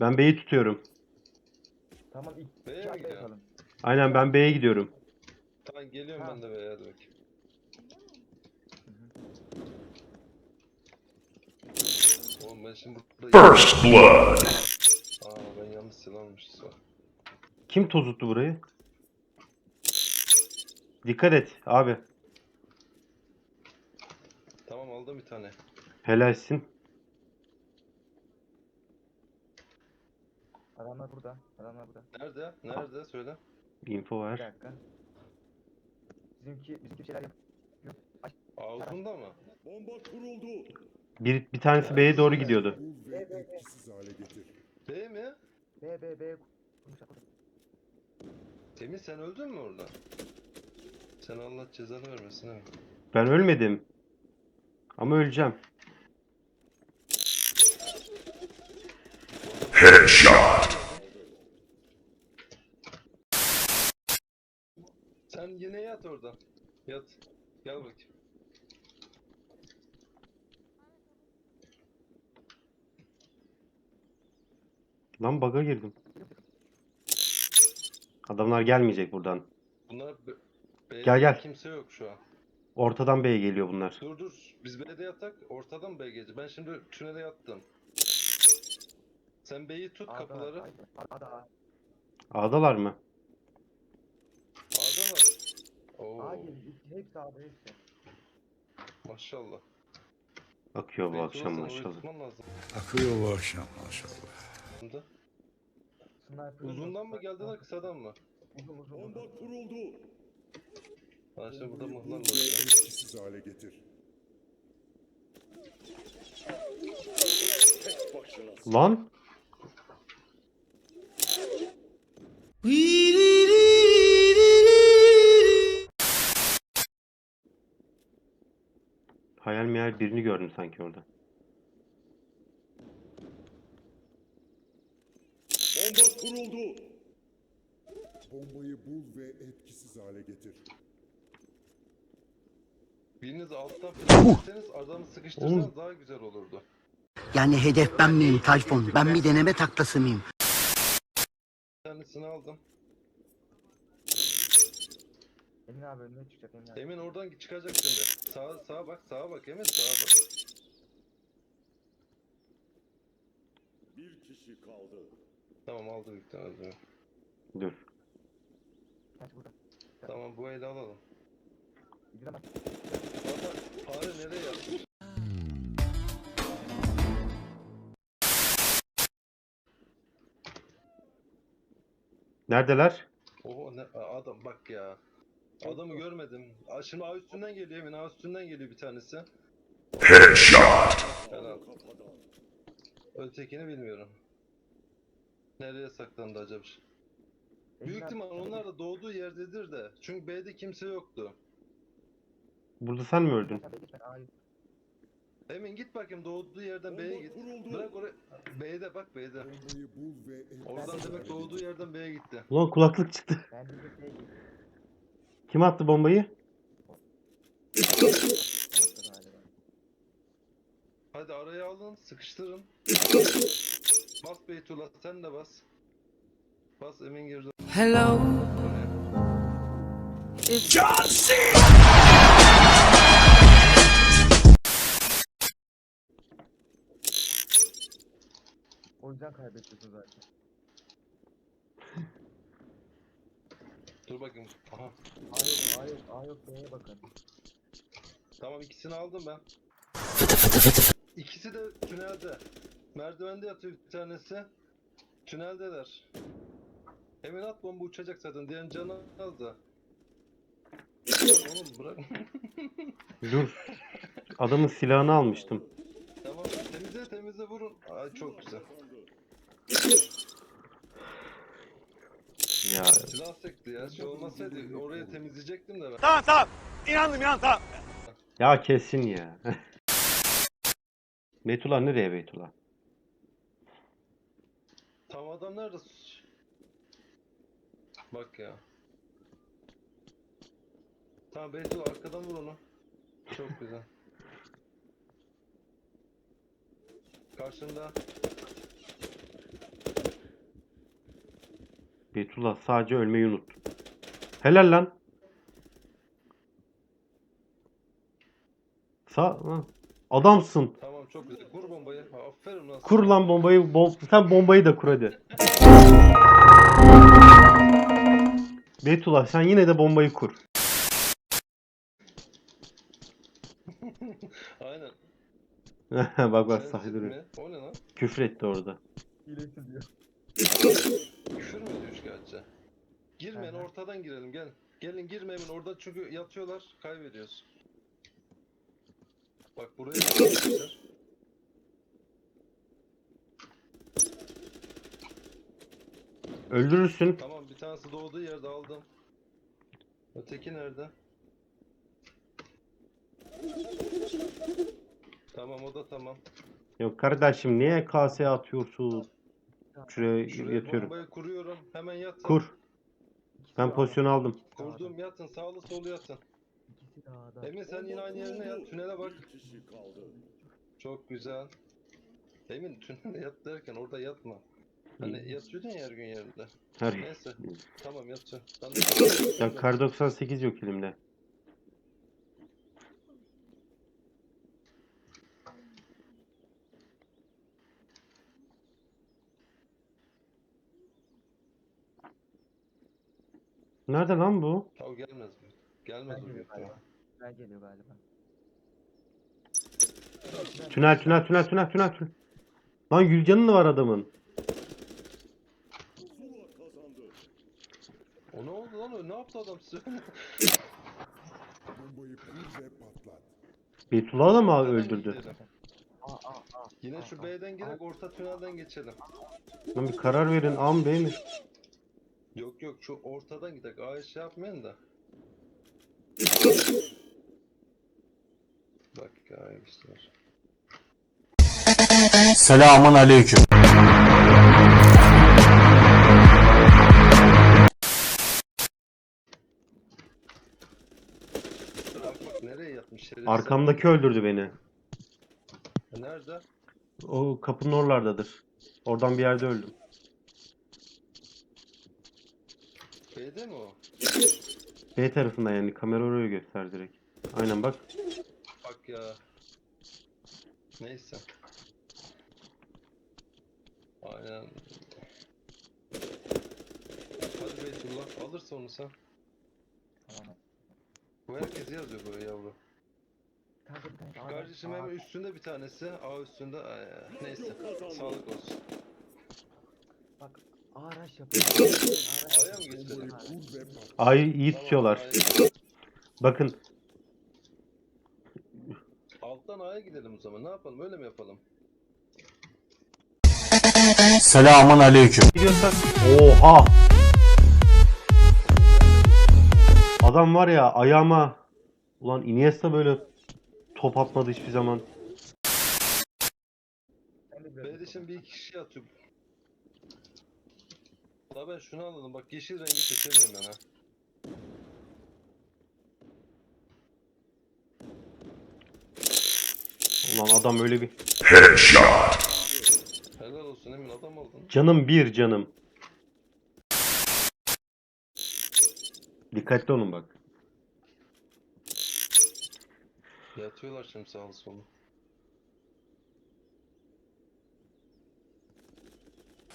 Ben B'yi tutuyorum. Tamam ilk B'ye mi yapalım. Aynen ben B'ye gidiyorum. Tamam geliyorum Ha. ben de be hadi bakayım. Oğlum ben şimdi burada... First blood. Aa ben yanlış silah almışız var. Kim tozuttu burayı? Dikkat et abi. Tamam aldım bir tane. Helalsin. Adamlar burada. Adamlar burada. Nerede? Nerede? Söyle. Info Bir ver. dakika. Bizimki bizimki şeyler yap. Ağzında mı? Bomba kuruldu. Bir, bir tanesi B'ye doğru gidiyordu. Bul ve etkisiz hale getir. B mi? B B B. Emin sen öldün mü orada? Sen Allah cezanı vermesin ha. Ben ölmedim. Ama öleceğim. Headshot. Sen yine yat orada. Yat. Gel bakayım. Lan bug'a girdim. Adamlar gelmeyecek buradan. Bunlar B'de Gel, gel. kimse yok şu an. Ortadan B'ye geliyor bunlar. Dur dur. Biz B'de yatak. Ortadan B gelecek. Ben şimdi tünele yattım. Sen B'yi tut A'da, kapıları. A'da. A'dalar mı? A'da mı? Oo, Hepsi A'da hepsi. maşallah. Akıyor bu akşam orayı maşallah. tutman lazım. Akıyor bu akşam maşallah. Sniper Uzundan mı geldiler kısadan mı? Uzun uzun Bomba uzun. kuruldu. Şimdi burada etkisiz hale getir. Lan hayal meyal birini gördüm sanki orada. Bomba kuruldu. Bombayı bul ve etkisiz hale getir. Biriniz alttan fırlatırsanız adamı sıkıştırsanız Oğlum. daha güzel olurdu. Yani hedef ben miyim Tayfun? Ben bir deneme taklası mıyım? Bir tanesini aldım. Emin abi önüne çıkacak Emin abi. Emin oradan çıkacak şimdi. Sağa, sağa bak, sağa bak Emin, sağa bak. Bir kişi kaldı. Tamam aldı bir tane. Dur. Kaç burada. Tamam bu eli alalım. Bir de bak. Fare nereye yapmış? Neredeler? Oho ne adam bak ya. Adamı görmedim. Aa, Şimdi A üstünden geliyor Emin, A üstünden geliyor bir tanesi. Headshot. Helal. Ötekini bilmiyorum. Nereye saklandı acaba? Büyük ihtimal onlar da doğduğu yerdedir de. Çünkü B'de kimse yoktu. Burada sen mi öldün? Emin git bakayım doğduğu yerden B'ye git. Bırak oraya. B'de bak B'de. Oradan demek doğduğu yerden B'ye gitti. Ulan kulaklık çıktı. Kim attı bombayı? Hadi araya alın, sıkıştırın. Bas Beytullah, sen de bas. Bas Emin girdi. Hello. Oraya. John C. O yüzden kaybediyorsun zaten. Dur bakayım. Aha. A yok, A yok, A yok, B'ye bakın. Tamam ikisini aldım ben. İkisi de tünelde. Merdivende yatıyor bir tanesi. Tüneldeler. Emin at bomba uçacak zaten. Diğerinin canı az da. Oğlum bırak. Dur. Adamın silahını almıştım. tamam temizle temizle vurun. Ay çok güzel. Ya Silah sekti ya. Şey olmasaydı orayı temizleyecektim de ben. Tamam tamam. İnandım inan tamam. ya kesin ya. Beytullah nereye Beytullah? Tam adam nerede? Bak ya. Tamam Beytullah arkadan vur onu. Çok güzel. Karşında. Beytullah sadece ölmeyi unut. Helal lan. Sa ha. Adamsın. Tamam çok güzel. Kur bombayı. Aferin lan. Kur lan bombayı. Bom- Sen bombayı da kur hadi. Beytullah sen yine de bombayı kur. Aynen. bak bak sahi duruyor. mi? O ne lan? Küfür etti orada. Küfür mü ediyor üçkağıtçı? Girmeyin Aha. ortadan girelim gel. Gelin girmeyin orada çünkü yatıyorlar kaybediyoruz. Bak buraya yatıyorlar. Öldürürsün. Tamam bir tanesi doğduğu yerde aldım. Öteki nerede? Tamam o da tamam. Yok kardeşim niye kaseye atıyorsun? Şuraya Şuraya yatıyorum. bombayı kuruyorum. Hemen yatın. Kur. Ben pozisyon aldım. Kurdum yatın. Sağlı solu yatın. İkisi sen yine aynı yerine yat. Tünele bak. Bir kişi kaldı. Çok güzel. Emin tünele yat derken orada yatma. Hani yatıyordun ya her gün yerinde. Her Neyse. Tamam yatacağım. Ben de... ya kar 98 yok elimde. Nerede lan bu? O gelmez mi? Gelmez Ben o geliyor galiba. Ben geliyor galiba. Tünel tünel tünel tünel tünel tünel. Lan Gülcan'ın mı var adamın? O ne oldu lan? O ne yaptı adam size? Bombayı patlat. Beytullah'ı da mı öldürdü? gidelim. Yine şu B'den girek orta tünelden geçelim. Lan bir karar verin. A mı B mi? Yok yok şu ortadan gidek. A'yı şey yapmayın da. Bak A'ymışlar. Selamun aleyküm. Nereye yatmış. Arkamdaki öldürdü beni. Nerede? O kapının oralardadır. Oradan bir yerde öldüm. B'de mi o? B tarafında yani kamera orayı göster direkt. Aynen bak. Bak ya. Neyse. Aynen. Hadi Beytullah alırsa onu sen. Tamam. Bu herkes yazıyor böyle yavru. Kardeşim hemen üstünde bir tanesi. A üstünde. Ay, neyse. Sağlık olsun. Bak A rush yapıyor. A rush A'ya mı yapıyor. geçelim? Bombayı kur A'yı iyi tutuyorlar. Bakın Alttan A'ya gidelim o zaman. Ne yapalım? Öyle mi yapalım? Selamun aleyküm. gidiyorsak. Oha! Adam var ya ayağıma. Ulan Iniesta böyle top atmadı hiçbir zaman. Ben de biraz B'de şimdi bir iki kişi atıyor. La ben şunu anladım. Bak yeşil rengi seçemiyorum ben ha. Ulan adam öyle bir. Headshot. Helal olsun Emin adam oldun. Canım bir canım. Dikkatli olun bak. Yatıyorlar şimdi sağlı solu.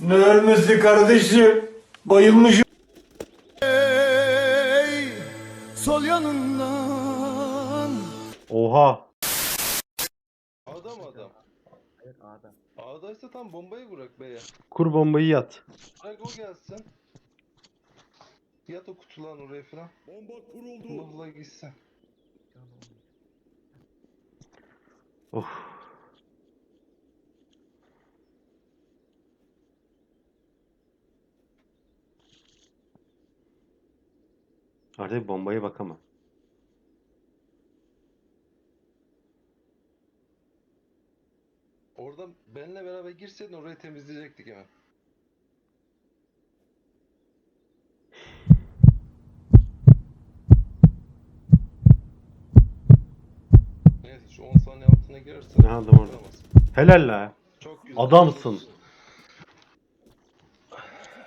Ne ölmesi kardeşim? Bayılmışım. sol yanından. Oha! Adam adam. Evet A'da. A'daysa tam bombayı bırak B'ye. Kur bombayı yat. Bırak o gelsin. Yat o kutuların oraya falan. Bomba kuruldu. Muhla gitsin. Tamam. Artık bombaya bakamam. Orada benle beraber girseydin orayı temizleyecektik hemen. saniye, şu 10 saniye altına girersen Ha, doğru. vuramaz. Helal la. Çok güzel. Adamsın.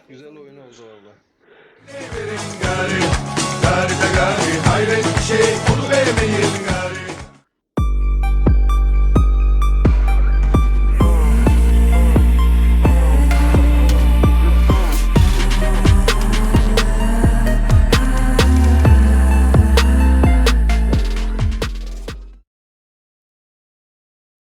Güzel oyun oldu valla. Hayret bir şey